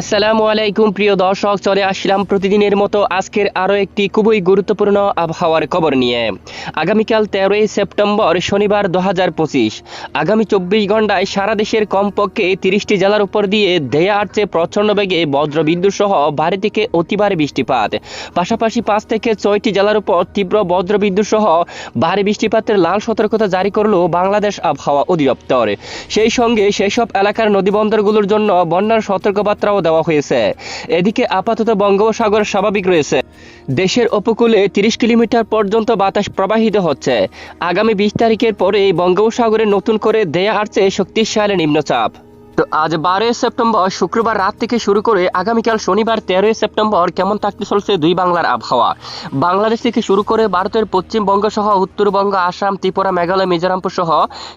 আসসালামু আলাইকুম, প্রিয় দর্শক, চলে আসলাম প্রতিদিনের মতো আজকের আরও একটি খুবই গুরুত্বপূর্ণ আবহাওয়ার খবর নিয়ে। আগামীকাল তেরোই সেপ্টেম্বর, শনিবার দু হাজার পঁচিশ। আগামী চব্বিশ ঘন্টায় সারা দেশের কমপক্ষে তিরিশটি জেলার উপর দিয়ে ধেয়ে আসছে প্রচণ্ড বেগে বজ্রবিদ্যুৎ সহ ভারী থেকে অতি ভারী বৃষ্টিপাত। পাশাপাশি পাঁচ থেকে ছয়টি জেলার উপর তীব্র বজ্রবিদ্যুৎ সহ ভারী বৃষ্টিপাতের লাল সতর্কতা জারি করল বাংলাদেশ আবহাওয়া অধিদপ্তর। সেই সঙ্গে সেসব এলাকার নদীবন্দরগুলোর জন্য বন্যার সতর্কবার্তাও দেওয়া হয়েছে। এদিকে আপাতত বঙ্গোপসাগর স্বাভাবিক রয়েছে। দেশের উপকূলে তিরিশ কিলোমিটার পর্যন্ত বাতাস প্রবাহিত হচ্ছে। আগামী বিশ তারিখের পরে বঙ্গোপসাগরে নতুন করে দেয়া আসছে শক্তিশালী নিম্নচাপ। তো আজ বারোই সেপ্টেম্বর শুক্রবার রাত থেকে শুরু করে আগামীকাল শনিবার তেরোই সেপ্টেম্বর কেমন থাকতে চলছে দুই বাংলার আবহাওয়া? বাংলাদেশ থেকে শুরু করে ভারতের পশ্চিমবঙ্গ সহ উত্তরবঙ্গ, আসাম, ত্রিপুরা, মেঘালয়, মিজোরামপুর সহ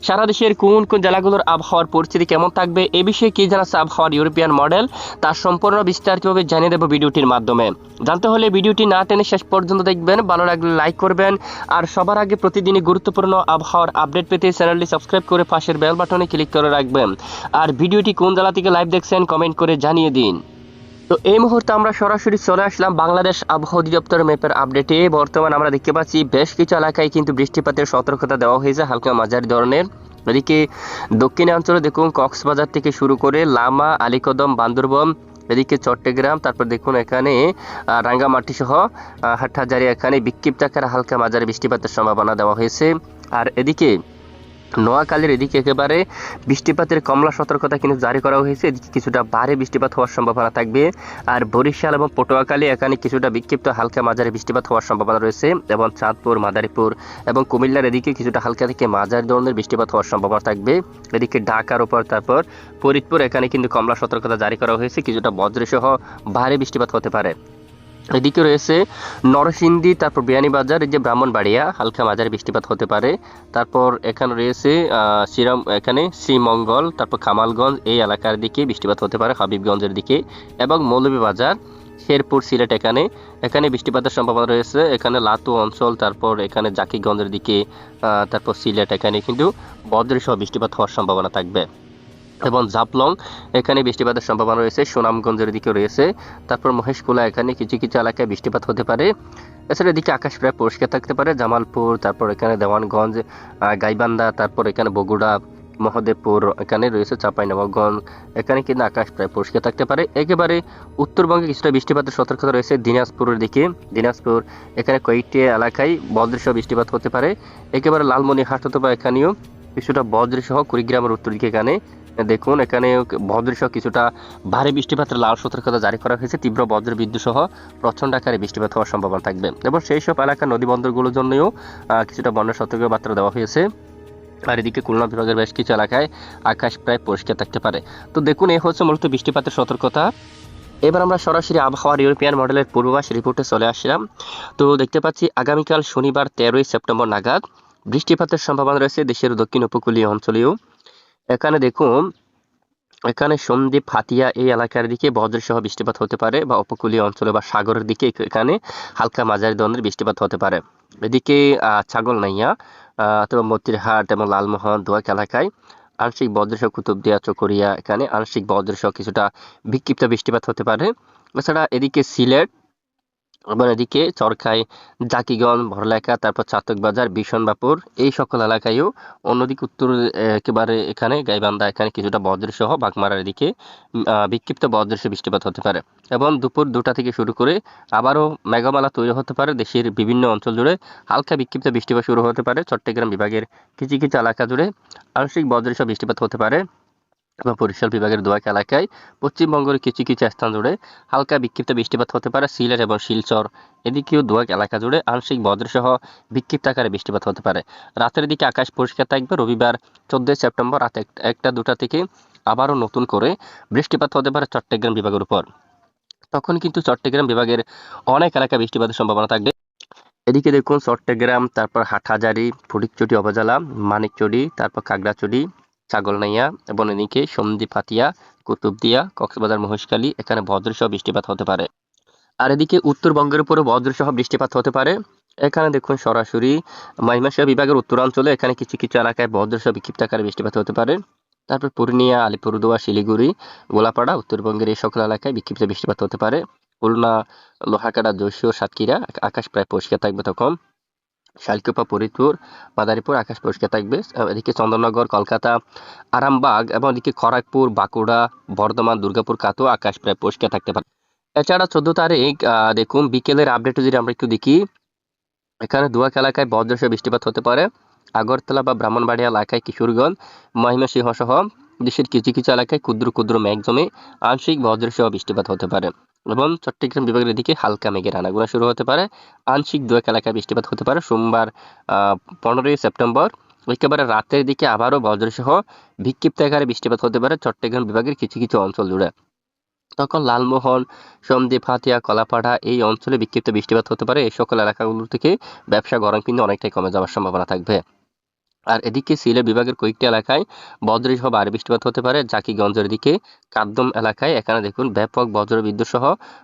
সারা দেশের কোন কোন জেলাগুলোর আবহাওয়ার পরিস্থিতি কেমন থাকবে এ বিষয়ে কি জানাচ্ছে আবহাওয়ার ইউরোপিয়ান মডেল তার সম্পূর্ণ বিস্তারিতভাবে জানিয়ে দেবো ভিডিওটির মাধ্যমে। জানতে হলে ভিডিওটি না টেনে শেষ পর্যন্ত দেখবেন, ভালো লাগলে লাইক করবেন, আর সবার আগে প্রতিদিনই গুরুত্বপূর্ণ আবহাওয়ার আপডেট পেতে চ্যানেলটি সাবস্ক্রাইব করে পাশের বেল বাটনে ক্লিক করে রাখবেন। আর ভিডিওটি কোন জেলা থেকে লাইভ দেখছেন কমেন্ট করে জানিয়ে দিন। তো এই মুহূর্তে আমরা সরাসরি চলে আসলাম বাংলাদেশ আবহাওয়া অধিদপ্তর ম্যাপের আপডেটে বর্তমান আমরা দেখতে পাচ্ছি বেশ কিছু এলাকায় কিন্তু বৃষ্টিপাতের সতর্কতা দেওয়া হয়েছে হালকা মাঝারি ধরনের। এদিকে দক্ষিণে অঞ্চলে দেখুন কক্সবাজার থেকে শুরু করে লামা, আলীকদম, বান্দরবন, এদিকে চট্টগ্রাম, তারপর দেখুন এখানে রাঙ্গামাটি সহ হাটহাজারি এখানে বিক্ষিপ্ত হালকা মাঝারি বৃষ্টিপাতের সম্ভাবনা দেওয়া হয়েছে। আর এদিকে নোয়াখালীর এদিকে একেবারে বৃষ্টিপাতের কমলা সতর্কতা কিন্তু জারি করা হয়েছে। এদিকে কিছুটা ভারী বৃষ্টিপাত হওয়ার সম্ভাবনা থাকবে। আর বরিশাল এবং পটুয়াখালী এখানে কিছুটা বিক্ষিপ্ত হালকা মাঝারি বৃষ্টিপাত হওয়ার সম্ভাবনা রয়েছে এবং চাঁদপুর, মাদারীপুর এবং কুমিল্লার এদিকে কিছুটা হালকা থেকে মাঝারি ধরনের বৃষ্টিপাত হওয়ার সম্ভাবনা থাকবে। এদিকে ঢাকার উপর তারপর ফরিদপুর এখানে কিন্তু কমলা সতর্কতা জারি করা হয়েছে। কিছুটা বজ্রসহ ভারী বৃষ্টিপাত হতে পারে। এদিকে রয়েছে নরসিংদী, তারপর বিয়ানীবাজার এই যে ব্রাহ্মণবাড়িয়া, হালকা মাঝারি বৃষ্টিপাত হতে পারে। তারপর এখানে রয়েছে শ্রীরাম, এখানে শ্রীমঙ্গল, তারপর খামালগঞ্জ এই এলাকার দিকে বৃষ্টিপাত হতে পারে, হাবিবগঞ্জের দিকে, এবং মৌলভীবাজার শেরপুর, সিলেট এখানে। এখানে বৃষ্টিপাতের সম্ভাবনা রয়েছে, এখানে লাতু অঞ্চল, তারপর এখানে জাকিগঞ্জের দিকে তারপর সিলেট এখানে কিন্তু বজ্রসহ বৃষ্টিপাত হওয়ার সম্ভাবনা থাকবে। এবং জাপলং এখানে বৃষ্টিপাতের সম্ভাবনা রয়েছে, সুনামগঞ্জের দিকে রয়েছে। তারপর মহেশকুলা, এখানে কিছু কিছু এলাকায় বৃষ্টিপাত হতে পারে। এছাড়া এদিকে আকাশ প্রায় পরিষ্কার থাকতে পারে, জামালপুর, তারপর এখানে দেওয়ানগঞ্জ গাইবান্ধা, তারপর এখানে বগুড়া, মহাদেবপুর, এখানে রয়েছে চাঁপাইনবাবগঞ্জ। এখানে কিন্তু আকাশ প্রায় পরিষ্কার থাকতে পারে। একেবারে উত্তরবঙ্গে কিছুটা বৃষ্টিপাতের সতর্কতা রয়েছে দিনাজপুরের দিকে। দিনাজপুর, এখানে কয়েকটি এলাকায় বজ্রসহ বৃষ্টিপাত হতে পারে। একেবারে লালমনিরহাট অথবা এখানেও কিছুটা বজ্রসহ কুড়িগ্রামের উত্তর দিকে এখানে দেখুন, এখানে বজ্রসহ কিছুটা ভারী বৃষ্টিপাতের লাল সতর্কতা জারি করা হয়েছে। তীব্র বজ্র বিদ্যুৎ সহ প্রচণ্ড আকারে বৃষ্টিপাত হওয়ার সম্ভাবনা থাকবে। এবং সেই সব এলাকার নদী বন্দরগুলোর জন্যও কিছুটা বন্যার সতর্কবার্তা দেওয়া হয়েছে। আর এদিকে খুলনা বিভাগের বেশ কিছু এলাকায় আকাশ প্রায় পরিষ্কার থাকতে পারে। তো দেখুন, এ হচ্ছে মূলত বৃষ্টিপাতের সতর্কতা। এবার আমরা সরাসরি আবহাওয়ার ইউরোপিয়ান মডেলের পূর্বাভাস রিপোর্টে চলে আসলাম। তো দেখতে পাচ্ছি, আগামীকাল শনিবার তেরোই সেপ্টেম্বর নাগাদ বৃষ্টিপাতের সম্ভাবনা রয়েছে দেশের দক্ষিণ উপকূলীয় অঞ্চলেও। এখানে দেখুন এখানে সন্দ্বীপ হাতিয়া এই এলাকার দিকে বজ্রসহ বৃষ্টিপাত হতে পারে বা উপকূলীয় অঞ্চলে বা সাগরের দিকে এখানে হালকা মাঝারি ধরনের বৃষ্টিপাত হতে পারে। এদিকে আহ, ছাগলনাইয়া আহ, অথবা মতিরহাট এবং লালমোহন দোয়াক এলাকায় আংশিক বজ্রসহ কুতুবদিয়া চকরিয়া এখানে আংশিক বজ্রসহ কিছুটা বিক্ষিপ্ত বৃষ্টিপাত হতে পারে। এছাড়া এদিকে সিলেট এবং এদিকে চরখাই জাকিগঞ্জ ভরলেখা তারপর চাতক চাতকবাজার বিশনবাপুর এই সকল এলাকায়ও অন্যদিকে উত্তর, একেবারে এখানে গাইবান্ধা, এখানে কিছুটা বজ্রসহ বাগমারার দিকে বিক্ষিপ্ত বজ্রসহ বৃষ্টিপাত হতে পারে। এবং দুপুর দুটা থেকে শুরু করে আবারও মেঘমালা তৈরি হতে পারে। দেশের বিভিন্ন অঞ্চল জুড়ে হালকা বিক্ষিপ্ত বৃষ্টিপাত শুরু হতে পারে। চট্টগ্রাম বিভাগের কিছু কিছু এলাকা জুড়ে আংশিক বজ্রসহ বৃষ্টিপাত হতে পারে। এবং বরিশাল বিভাগের দোয়াক এলাকায় পশ্চিমবঙ্গের কিছু কিছু স্থান জুড়ে হালকা বিক্ষিপ্ত বৃষ্টিপাত হতে পারে। সিলেট এবং শিলচর এদিকেও দোয়াক এলাকা জুড়ে আংশিক বজ্রসহ বিক্ষিপ্ত আকারে বৃষ্টিপাত হতে পারে। রাতের দিকে আকাশ পরিষ্কার থাকবে। রবিবার চোদ্দই সেপ্টেম্বর রাত একটা দুটা থেকে আবারও নতুন করে বৃষ্টিপাত হতে পারে চট্টগ্রাম বিভাগের উপর। তখন কিন্তু চট্টগ্রাম বিভাগের অনেক এলাকা বৃষ্টিপাতের সম্ভাবনা থাকবে। এদিকে দেখুন চট্টগ্রাম, তারপর হাটহাজারি, ফটিকচুটি উপজেলা মানিকচুরি তারপর খাগড়াছড়ি ছাগলনাইয়া সন্দ্বীপ হাতিয়া কুতুবদিয়া কক্সবাজার, মহেশখালী, এখানে বজ্রসহ বৃষ্টিপাত হতে পারে। আর এদিকে উত্তরবঙ্গের উপরও বজ্রসহ বৃষ্টিপাত হতে পারে। এখানে দেখুন সরাসরি ময়মনসিংহ বিভাগের উত্তরাঞ্চলে এখানে কিছু কিছু এলাকায় বজ্রসহ বিক্ষিপ্ত আকারে বৃষ্টিপাত হতে পারে। তারপর পূর্ণিয়া আলিপুরদুয়া শিলিগুড়ি, গোলাপাড়া, উত্তরবঙ্গের এই সকল এলাকায় বিক্ষিপ্ত বৃষ্টিপাত হতে পারে। খুলনা, লোহাকাটা, যশোর, সাতক্ষীরা, আকাশ প্রায় পরিষ্কার থাকবে তখন। শালকুপা ফরিদপুর মাদারীপুর আকাশ পরিষ্কার থাকবে। এদিকে চন্দননগর, কলকাতা, আরামবাগ এবং এদিকে খড়গপুর, বাঁকুড়া, বর্ধমান, দুর্গাপুর কাতো আকাশ প্রায় পরিষ্কার থাকতে পারে। এছাড়া চোদ্দ তারিখ দেখুন, বিকেলের আপডেট যদি আমরা একটু দেখি, এখানে দুয়াক এলাকায় বজ্রসহ বৃষ্টিপাত হতে পারে। আগরতলা বা ব্রাহ্মণবাড়িয়া এলাকায় কিশোরগঞ্জ মহিমাসিংহ সহ দেশের কিছু কিছু এলাকায় ক্ষুদ্র ক্ষুদ্র মেঘ জমে আংশিক বজ্রসহ বৃষ্টিপাত হতে পারে। এবং চট্টগ্রাম বিভাগের দিকে হালকা মেঘের আনাগোনা শুরু হতে পারে। আংশিক দুয়েক এলাকায় বৃষ্টিপাত হতে পারে। সোমবার পনেরোই সেপ্টেম্বর, একেবারে রাতের দিকে আবারও বজ্রসহ বিক্ষিপ্ত আকারে বৃষ্টিপাত হতে পারে চট্টগ্রাম বিভাগের কিছু কিছু অঞ্চল জুড়ে। তখন লালমোহন, সন্দ্বীপ, হাতিয়া, কলাপাড়া এই অঞ্চলে বিক্ষিপ্ত বৃষ্টিপাত হতে পারে। এই সকল এলাকাগুলো থেকে ব্যবসা গরম কিন্তু অনেকটাই কমে যাওয়ার সম্ভাবনা থাকবে। আর এদিকে সিলেট বিভাগের কয়েকটি এলাকায় বজ্রসহ ভারী বৃষ্টিপাত হতে পারে। জাকিগঞ্জের দিকে কাদ্দম এলাকায় এখানে দেখুন ব্যাপক বজ্র বিদ্যুৎ সহ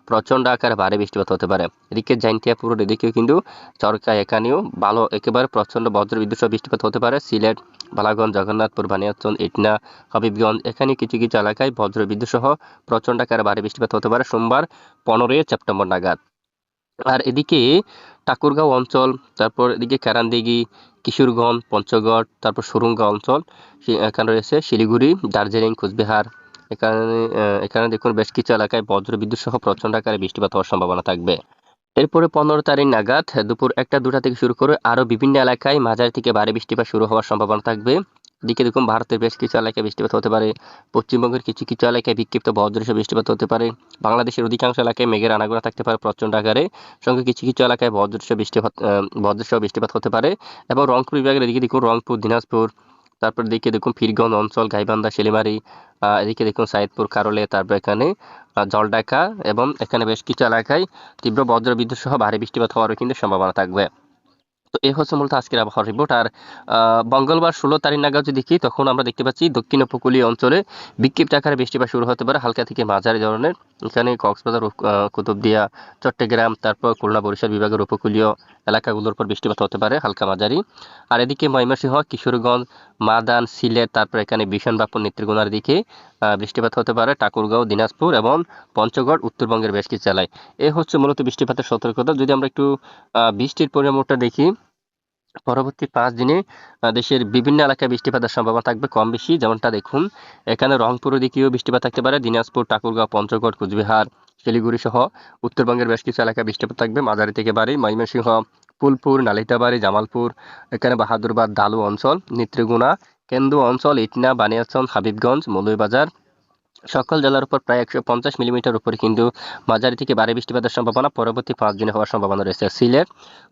প্রচণ্ড আকারে ভারী বৃষ্টিপাত হতে পারে। এদিকে জাইন্টিয়াপুর এদিকেও কিন্তু চরকা এখানেও ভালো একেবারে প্রচণ্ড বজ্র বিদ্যুৎ সহ বৃষ্টিপাত হতে পারে। সিলেট, বালাগঞ্জ, জগন্নাথপুর বানিয়াচন ইটনা, হবিবগঞ্জ এখানে কিছু কিছু এলাকায় বজ্র বিদ্যুৎ সহ প্রচণ্ড আকারে ভারী বৃষ্টিপাত হতে পারে। সোমবার পনেরোই সেপ্টেম্বর নাগাদ। আর এদিকে ঠাকুরগাঁও অঞ্চল, তারপর এদিকে কারানদিঘি, কিশোরগঞ্জ, পঞ্চগড়, তারপর সুরঙ্গা অঞ্চল এখানে রয়েছে শিলিগুড়ি, দার্জিলিং, কোচবিহার। এখানে এখানে দেখুন বেশ কিছু এলাকায় বজ্র বিদ্যুৎ সহ প্রচণ্ড আকারে বৃষ্টিপাত হওয়ার সম্ভাবনা থাকবে। এরপরে পনেরো তারিখ নাগাদ দুপুর একটা দুটা থেকে শুরু করে আরও বিভিন্ন এলাকায় মাঝারি থেকে ভারী বৃষ্টিপাত শুরু হওয়ার সম্ভাবনা থাকবে। এদিকে দেখুন ভারতের বেশ কিছু এলাকায় বৃষ্টিপাত হতে পারে। পশ্চিমবঙ্গের কিছু কিছু এলাকায় বিক্ষিপ্ত বজ্রসহ বৃষ্টিপাত হতে পারে। বাংলাদেশের অধিকাংশ এলাকায় মেঘের আনাগোনা থাকতে পারে প্রচণ্ড আকারে। সঙ্গে কিছু কিছু এলাকায় বজ্রসহ বৃষ্টিপাত বজ্রসহ বৃষ্টিপাত হতে পারে। এবং রংপুর বিভাগের এদিকে দেখুন রংপুর দিনাজপুর তারপর দিকে দেখুন ফিরগঞ্জ অঞ্চল গাইবান্ধা শিলিমারি এদিকে দেখুন সাইদপুর কারলে তারপর এখানে আহ, জলঢাকা এবং এখানে বেশ কিছু এলাকায় তীব্র বজ্র বিদ্যুৎ সহ ভারী বৃষ্টিপাত হওয়ারও কিন্তু সম্ভাবনা থাকবে। তো এই হচ্ছে মূলত আজকের আবহাওয়ার রিপোর্ট আর মঙ্গলবার ষোলো তারিখ নাগাদ যদি দেখি, তখন আমরা দেখতে পাচ্ছি দক্ষিণ উপকূলীয় অঞ্চলে বিক্ষিপ্ত আকারে বৃষ্টিপাত শুরু হতে পারে হালকা থেকে মাঝারি ধরনের। এখানে কক্সবাজার কুতুবদিয়া, চট্টগ্রাম, তারপর খুলনা, বরিশাল বিভাগের উপকূলীয় এলাকাগুলোর উপর বৃষ্টিপাত হতে পারে হালকা মাঝারি। আর এদিকে ময়মনসিংহ, কিশোরগঞ্জ, মাদান, সিলেট, তারপর এখানে বিশনবাপুর নেত্রীগুনার দিকে। বৃষ্টিপাত হতে পারে ঠাকুরগাঁও, দিনাজপুর এবং পঞ্চগড়, উত্তরবঙ্গের বেশ কিছু জেলায়। এ হচ্ছে মূলত বৃষ্টিপাতের সতর্কতা। যদি আমরা একটু বৃষ্টির পরিমাণটা দেখি, পরবর্তী পাঁচ দিনে দেশের বিভিন্ন এলাকায় বৃষ্টিপাতের সম্ভাবনা থাকবে কম বেশি। যেমনটা দেখুন, এখানে রংপুরের দিকেও বৃষ্টিপাত থাকতে পারে। দিনাজপুর, ঠাকুরগাঁও, পঞ্চগড়, কুচবিহার, শিলিগুড়ি সহ উত্তরবঙ্গের বেশ কিছু এলাকায় বৃষ্টিপাত থাকবে। মাঝারি থেকে বাড়ি ময়মনসিংহ, ফুলপুর, নালিতাবাড়ি, জামালপুর, এখানে বাহাদুরবাদ, দালু অঞ্চল নেত্রীগুনা কেন্দু অঞ্চল, ইটনা বানিয়াচন হাবিবগঞ্জ মৌলভীবাজার সকল জেলার উপর প্রায় একশো পঞ্চাশ মিলিমিটার উপরে কিন্তু মাঝারি থেকে ভারী বৃষ্টিপাতের সম্ভাবনা পরবর্তী পাঁচ দিনে হওয়ার সম্ভাবনা রয়েছে সিলেট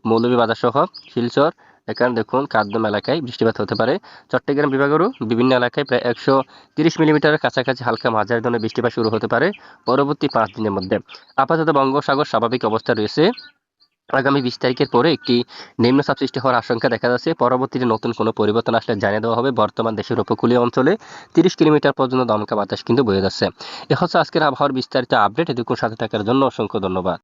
মৌলভীবাজার সহ শিলচর এখানে দেখুন কাদ্দম এলাকায় বৃষ্টিপাত হতে পারে চট্টগ্রাম বিভাগেরও বিভিন্ন এলাকায় প্রায় একশো তিরিশ মিলিমিটারের কাছাকাছি হালকা মাঝারি ধরনের বৃষ্টিপাত শুরু হতে পারে পরবর্তী পাঁচ দিনের মধ্যে। আপাতত বঙ্গোসাগর স্বাভাবিক অবস্থা রয়েছে আগামী বিশ তারিখের পরে একটি নিম্ন চাপ সৃষ্টি হওয়ার আশঙ্কা দেখা যাচ্ছে। পরবর্তীতে নতুন কোনো পরিবর্তন আসলে জানিয়ে দেওয়া হবে। বর্তমান দেশের উপকূলীয় অঞ্চলে তিরিশ কিলোমিটার পর্যন্ত দমকা বাতাস কিন্তু বয়ে যাচ্ছে। এ হচ্ছে আজকের আবহাওয়ার বিস্তারিত আপডেট। এদিকে সাথে থাকার জন্য অসংখ্য ধন্যবাদ।